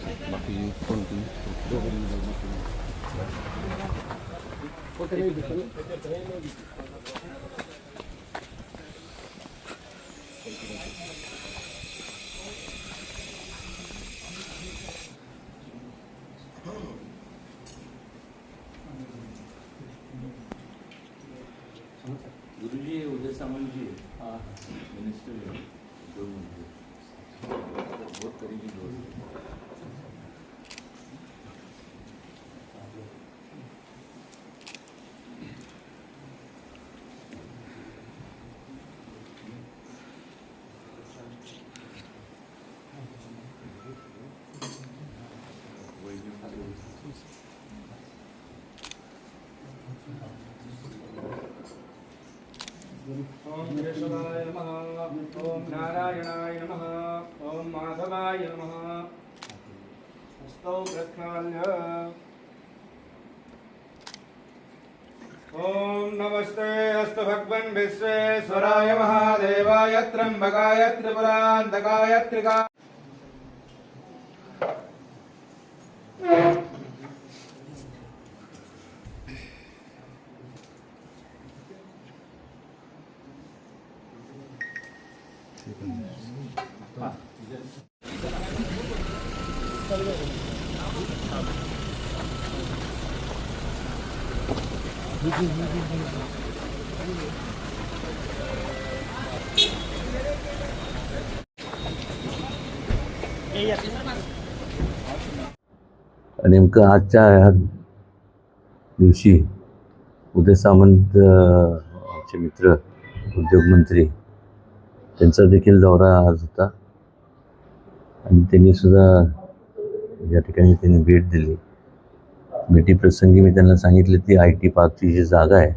बाकी कोणती गुरुजी उदय सामंत जी मिनिस्टर दोन मिनटं बहुत करीबी दोस्त ॐ केशवाय नमः ॐ नारायणाय नमः ॐ माधवाय नमः हस्तौ प्रक्षाल्य ॐ नमस्ते अस्तु भगवन् विश्वेश्वराय महादेवाय त्र्यम्बकाय त्रिपुरान्तकाय त्रिका नेमकं आजच्या ह्या दिवशी उदय सामंत आमचे मित्र उद्योगमंत्री त्यांचा देखील दौरा आज होता. आणि त्यांनी सुद्धा या ठिकाणी त्यांनी भेट दिली. भेटीप्रसंगी मी त्यांना सांगितलं ती आय टी पार्कची जी जागा आहे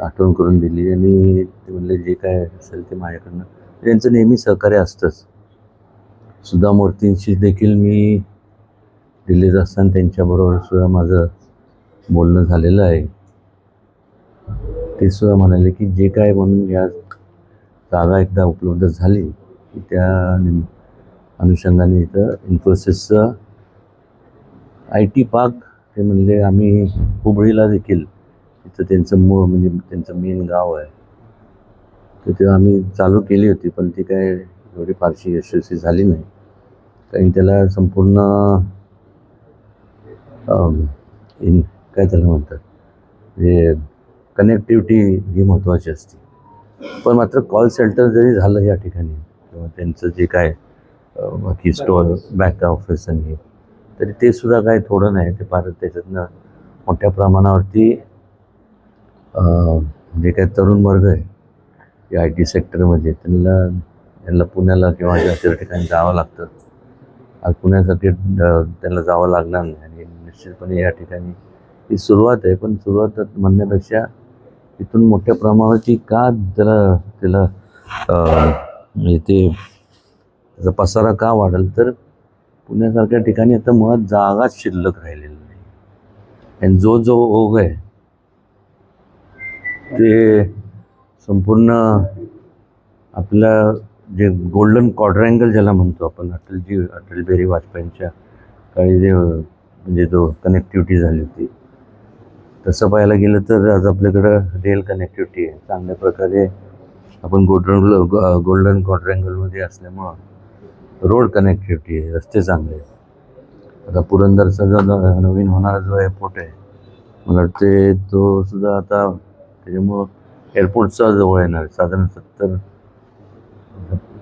आठवण करून दिली. आणि ते म्हणले जे काय असेल ते माझ्याकडनं. त्यांचं नेहमी सहकार्य असतंच. सुधा मूर्तींशी देखील मी दिल्लीत असताना त्यांच्याबरोबर सुद्धा माझं बोलणं झालेलं आहे. ते सुद्धा म्हणाले की जे काय म्हणून या जागा एकदा उपलब्ध झाली की त्या निम- अनुषंगाने इथं इन्फोसिसचं आय टी पार्क ते म्हणजे आम्ही हुबळीला देखील तिथं त्यांचं मूळ म्हणजे त्यांचं मेन गाव आहे. तर ते आम्ही चालू केली होती पण ती काय एवढी फारशी यशस्वी झाली नाही. कारण त्याला संपूर्ण इन काय त्याला म्हणतात? म्हणजे कनेक्टिव्हिटी ही महत्त्वाची असते. पण मात्र कॉल सेंटर जरी झालं या ठिकाणी किंवा त्यांचं जे काय बाकी स्टोअर बॅक ऑफिस आणि हे तरी ते सुद्धा काय थोडं नाही. ते फार त्याच्यातनं मोठ्या प्रमाणावरती जे काय तरुण वर्ग आहे या आय टी सेक्टरमध्ये त्यांना त्यांना पुण्याला किंवा त्या ठिकाणी जावं लागतं. आज पुण्यासाठी त्यांना जावं लागणार नाही. आणि निश्चितपणे या ठिकाणी ही सुरुवात आहे. पण सुरुवात म्हणण्यापेक्षा इथून मोठ्या प्रमाणाची का त्याला त्याला म्हणजे ते त्याचा पसारा का वाढेल? तर पुण्यासारख्या ठिकाणी आता मुळात जागाच शिल्लक राहिलेली नाही. आणि जो जो ओघ आहे ते संपूर्ण आपलं जे गोल्डन क्वाड्रँगल ज्याला म्हणतो आपण अटलजी अटल बिहारी वाजपेयींच्या काळी जे म्हणजे जो कनेक्टिव्हिटी झाली होती तसं पाहायला गेलं तर आज आपल्याकडं रेल कनेक्टिव्हिटी आहे. चांगल्या प्रकारे आपण गोल्डन गोल्डन क्वाड्रँगलमध्ये असल्यामुळं रोड कनेक्टिव्हिटी आहे. रस्ते चांगले आहेत. आता पुरंदरचा जो नवीन होणारा जो एअरपोर्ट आहे मला वाटते तो सुद्धा आता त्याच्यामुळं एअरपोर्टचा जवळ येणार आहे. साधारण सत्तर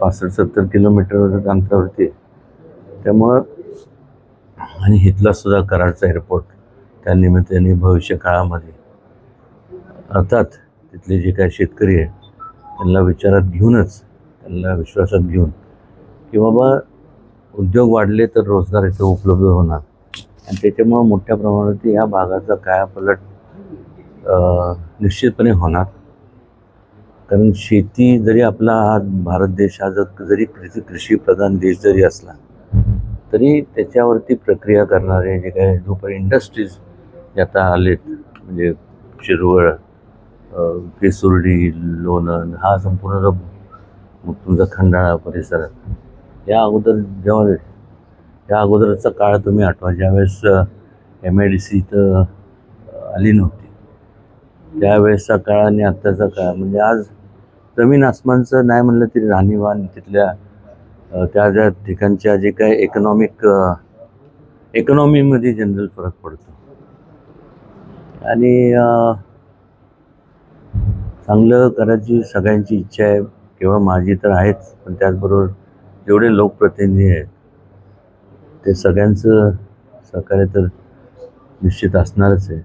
पासष्ट सत्तर किलोमीटर अंतरावरती आहे. त्यामुळं आणि इथलासुद्धा कराडचा एअरपोर्ट त्या निमित्ताने भविष्य काळामध्ये. अर्थात तिथले जे काही शेतकरी आहे त्यांना विचारात घेऊनच त्यांना विश्वासात घेऊन की बाबा उद्योग वाढले तर रोजगार इथे उपलब्ध होणार. आणि त्याच्यामुळं मोठ्या प्रमाणात या भागाचा कायापलट निश्चितपणे होणार. कारण शेती जरी आपला हा भारत देश हा जर जरी कृषी कृषीप्रधान देश जरी असला तरी त्याच्यावरती प्रक्रिया करणारे जे काही जोपर्यंत इंडस्ट्रीज ते आता आलेत म्हणजे शिरवळ केसुर्डी लोणंद हा संपूर्ण तुमचा खंडाळा परिसर या अगोदर जेव्हा या अगोदरचा काळ तुम्ही आठवा ज्यावेळेस एम आय डी सी इथं आली नव्हती. त्यावेळेसचा काळ आणि आत्ताचा काळ म्हणजे आज जमीन आसमानचं नाही म्हणलं तरी राहणीवान तिथल्या त्या ज्या ठिकाणच्या जे काही इकॉनॉमिक इकॉनॉमीमध्ये जनरल फरक पडतो. आणि चांगलं करायची सगळ्यांची इच्छा आहे. केवळ माझी तर आहेच पण त्याचबरोबर जेवढे लोकप्रतिनिधी आहेत ते सगळ्यांचं सहकार्य तर निश्चित असणारच आहे.